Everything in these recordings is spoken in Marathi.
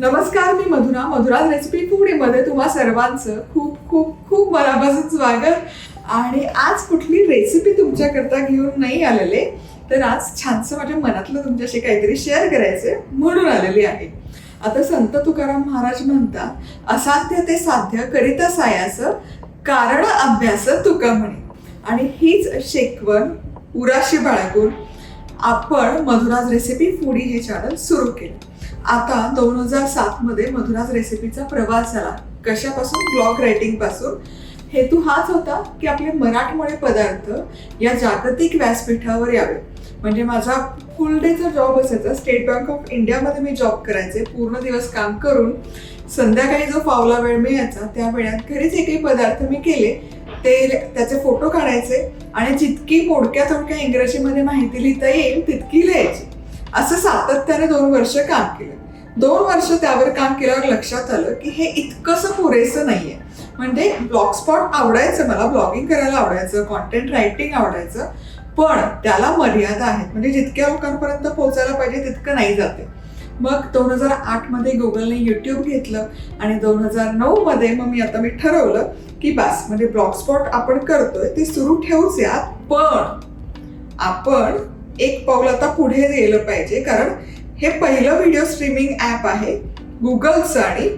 नमस्कार मी मधुरा मधुरा रेसिपी फूडमध्ये तुम्हा सर्वांचं खूप खूप खूप मनापासून स्वागत. आणि आज कुठली रेसिपी तुमच्याकरता घेऊन नाही आलेले तर आज छानसं माझ्या मनातलं तुमच्याशी काहीतरी शेअर करायचे म्हणून आलेली आहे. आता संत तुकाराम महाराज म्हणतात असाध्य ते साध्य करिता सायास कारण अभ्यास तुका म्हणे. आणि हीच शेकवण उराशी बाळगून आपण मधुराज रेसिपी फूडी हे चॅनल सुरू केलं. आता दोन हजार सात मध्ये मधुराज रेसिपीचा प्रवास झाला. कशापासून? ब्लॉग रायटिंगपासून. हेतू हाच होता की आपले मराठमोळे पदार्थ या जागतिक व्यासपीठावर यावे. म्हणजे माझा फुल डेचा जॉब असायचा. स्टेट बँक ऑफ इंडियामध्ये मी जॉब करायचे. पूर्ण दिवस काम करून संध्याकाळी जो फावला वेळ मिळायचा त्या वेळात घरीच एकही पदार्थ मी केले. ते त्याचे फोटो काढायचे आणि जितकी मोडक्या तोडक्या इंग्रजीमध्ये माहिती लिहिता येईल तितकी लिहायची. असं सातत्याने दोन वर्ष काम केलं. दोन वर्ष त्यावर काम केल्यावर लक्षात आलं की हे इतकंसं पुरेसं नाहीये. म्हणजे ब्लॉग स्पॉट आवडायचं मला ब्लॉगिंग करायला आवडायचं कॉन्टेंट रायटिंग आवडायचं पण त्याला मर्यादा आहेत. म्हणजे जितक्या लोकांपर्यंत पोहोचायला पाहिजे तितकं नाही जाते. मग दोन हजार आठमध्ये गुगलने यूट्यूब घेतलं आणि दोन हजार नऊमध्ये मग मी आता मी ठरवलं की बस म्हणजे ब्लॉग स्पॉट आपण करतोय ते सुरू ठेवूच या पण आपण एक पाऊल आता पुढे गेलं पाहिजे कारण हे पहिलं व्हिडिओ स्ट्रीमिंग ॲप आहे गुगलचं आणि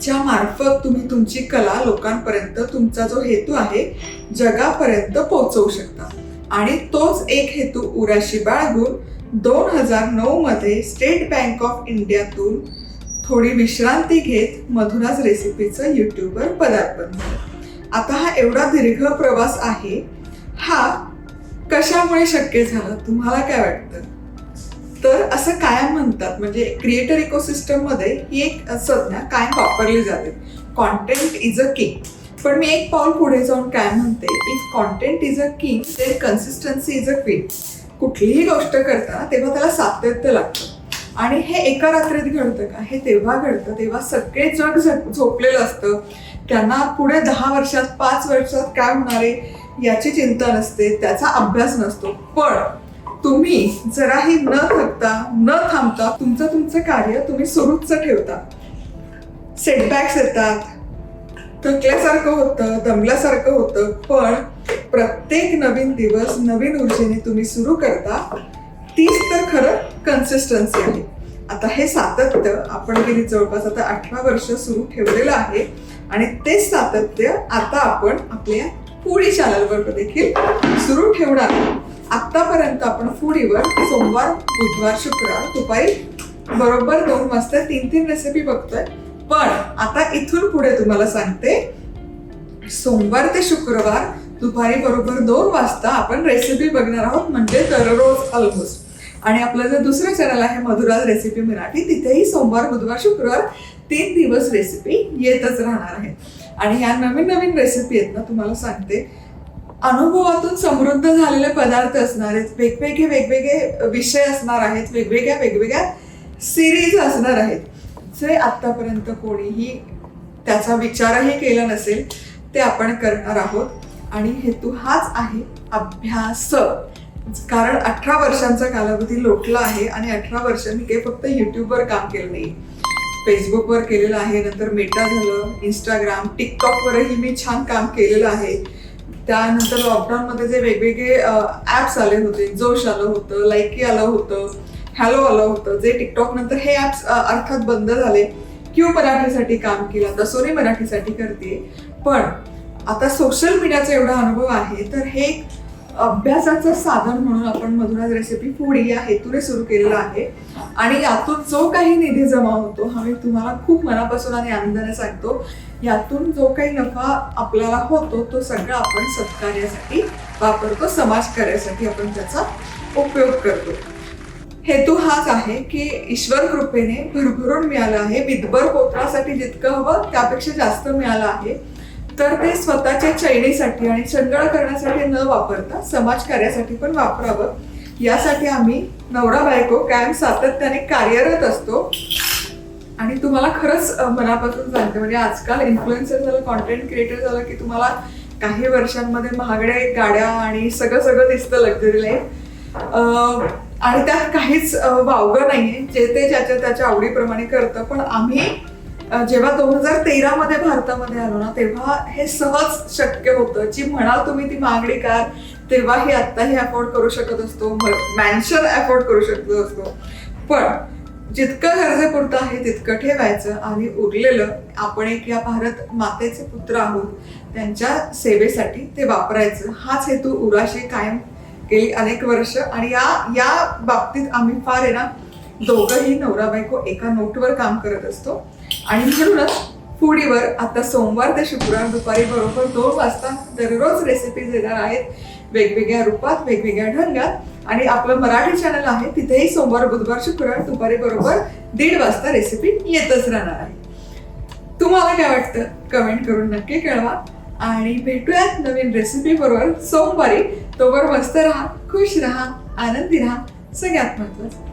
ज्या मार्फत तुम्ही तुमची कला लोकांपर्यंत तुमचा जो हेतू आहे जगापर्यंत पोहोचवू शकता. आणि तोच एक हेतू उराशी बाळगून दोन हजार नऊमध्ये स्टेट बँक ऑफ इंडियातून थोडी विश्रांती घेत मधुराज रेसिपीचं यूट्यूबवर पदार्पण झालं. आता हा एवढा दीर्घ प्रवास आहे हा कशामुळे शक्य झालं? तुम्हाला काय वाटतं? तर असं कायम म्हणतात म्हणजे क्रिएटर इकोसिस्टममध्ये ही एक संज्ञा कायम वापरली जाते. कॉन्टेंट इज अ किंग पण मी एक पाऊल पुढे जाऊन काय म्हणते? If content is a king ते कन्सिस्टन्सी इज अ क्वीन कुठलीही गोष्ट करताना तेव्हा त्याला सातत्य लागतं. आणि हे एका रात्रीत घडतं का? हे तेव्हा घडतं तेव्हा सगळे जग झोपलेलं असतं. त्यांना पुढे दहा वर्षात पाच वर्षात काय होणार आहे? याची चिंता नसते त्याचा अभ्यास नसतो. पण तुम्ही जराही न थकता न थांबता तुमचं तुमचं कार्य तुम्ही सुरूच ठेवता. सेटबॅक्स येतात. थकल्यासारखं होतं दमल्यासारखं होतं पण प्रत्येक नवीन दिवस नवीन ऊर्जेने तुम्ही सुरू करता तीच तर खरं कन्सिस्टन्सी आहे. आता हे सातत्य आपण गेली जवळपास आता अठरा वर्ष सुरू ठेवलेलं आहे आणि तेच सातत्य आता आपण आपल्या फूडी चॅनलवर देखील सुरू ठेवणार आत्तापर्यंत आतापर्यंत आपण फूडीवर सोमवार बुधवार शुक्रवार दुपारी बरोबर दोन वाजता तीन तीन रेसिपी बघतोय. पण आता इथून पुढे तुम्हाला सांगते सोमवार ते शुक्रवार दुपारी बरोबर दोन वाजता आपण रेसिपी बघणार आहोत म्हणजे दररोज ऑलमोस्ट आणि आपलं जे दुसरं चॅनल आहे मधुराज रेसिपी मराठी तिथेही सोमवार बुधवार शुक्रवार तीन दिवस रेसिपी येतच राहणार आहे. आणि ह्या नवीन नवीन रेसिपी आहेत ना तुम्हाला सांगते. अनुभवातून समृद्ध झालेले पदार्थ असणार आहेत. वेगवेगळे वेगवेगळे विषय असणार आहेत. वेगवेगळ्या वेगवेगळ्या सिरीज असणार आहेत. जे आत्तापर्यंत कोणीही त्याचा विचारही केला नसेल ते आपण करणार आहोत. आणि हेतू हाच आहे अभ्यास. कारण अठरा वर्षांचा कालावधी लोटला आहे आणि अठरा वर्ष मी काही फक्त युट्यूबवर काम केलं नाही. फेसबुकवर केलेलं आहे नंतर मेटा झालं इंस्टाग्राम टिकटॉकवरही मी छान काम केलेलं आहे. त्यानंतर लॉकडाऊनमध्ये जे वेगवेगळे ॲप्स आले होते जोश आलं होतं लाईकी आलं होतं हॅलो आलं होतं जे टिकटॉक नंतर हे ॲप्स अर्थात बंद झाले. क्यू मराठीसाठी काम केलं आता सोनी मराठीसाठी करते पण आता सोशल मीडियाचा एवढा अनुभव आहे तर हे अभ्यासाचं साधन म्हणून आपण मधुराज रेसिपी फूड या हेतूने सुरू केलेला आहे. आणि यातून जो काही निधी जमा होतो हा मी तुम्हाला खूप मनापासून आणि आनंदाने सांगतो यातून जो काही नफा आपल्याला होतो तो सगळा आपण सत्कार्यासाठी वापरतो समाजकार्यासाठी आपण त्याचा उपयोग करतो. हेतू हाच आहे की ईश्वर कृपेने भरभरून मिळालं आहे. विदभर पोत्रासाठी जितकं हवं त्यापेक्षा जास्त मिळालं आहे. तर ते स्वतःच्या चैनीसाठी आणि चंगळ करण्यासाठी न वापरता समाजकार्यासाठी पण वापरावं. यासाठी आम्ही नवरा बायको कायम सातत्याने कार्यरत असतो. आणि तुम्हाला खरंच मनापासून सांगते म्हणजे आजकाल इन्फ्लुएन्सर झालं कॉन्टेंट क्रिएटर झालं की तुम्हाला काही वर्षांमध्ये महागड्या गाड्या आणि सगळं सगळं दिसतं लक्झरी लाईफ आणि त्यात काहीच अ, वावगं नाहीये. जे ते ज्याच्या त्याच्या आवडीप्रमाणे करतं पण आम्ही जेव्हा दोन हजार तेरा मध्ये भारतामध्ये आलो ना तेव्हा हे सहज शक्य होतं. जी म्हणाल तुम्ही ती मागणी कार तेव्हा ही आत्ताही अफोर्ड करू शकत असतो मॅन्शन अफोर्ड करू शकत असतो. पण जितकं गरजेपुरतं आहे तितकं ठेवायचं आणि उरलेलं आपण एक या भारत मातेचे पुत्र आहोत त्यांच्या सेवेसाठी ते वापरायचं. हाच हेतू उराशी कायम गेली अनेक वर्ष आणि या या बाबतीत आम्ही फार आहे ना दोघंही नवरा बायको एका नोटवर काम करत असतो. आणि म्हणूनच फूडीवर आता सोमवार ते शुक्रवार दुपारी बरोबर दोन वाजता दररोज रेसिपीज येणार आहेत. वेगवेगळ्या रूपात वेगवेगळ्या ढंगात. आणि आपलं मराठी चॅनल आहे तिथेही सोमवार बुधवार शुक्रवार दुपारी बरोबर दीड वाजता रेसिपी येतच राहणार आहे. तुम्हाला काय वाटतं? कमेंट करून नक्की कळवा. आणि भेटूयात नवीन रेसिपी बरोबर सोमवारी. तोवर मस्त राहा खुश राहा आनंदी राहा. सगळ्यात महत्वाचं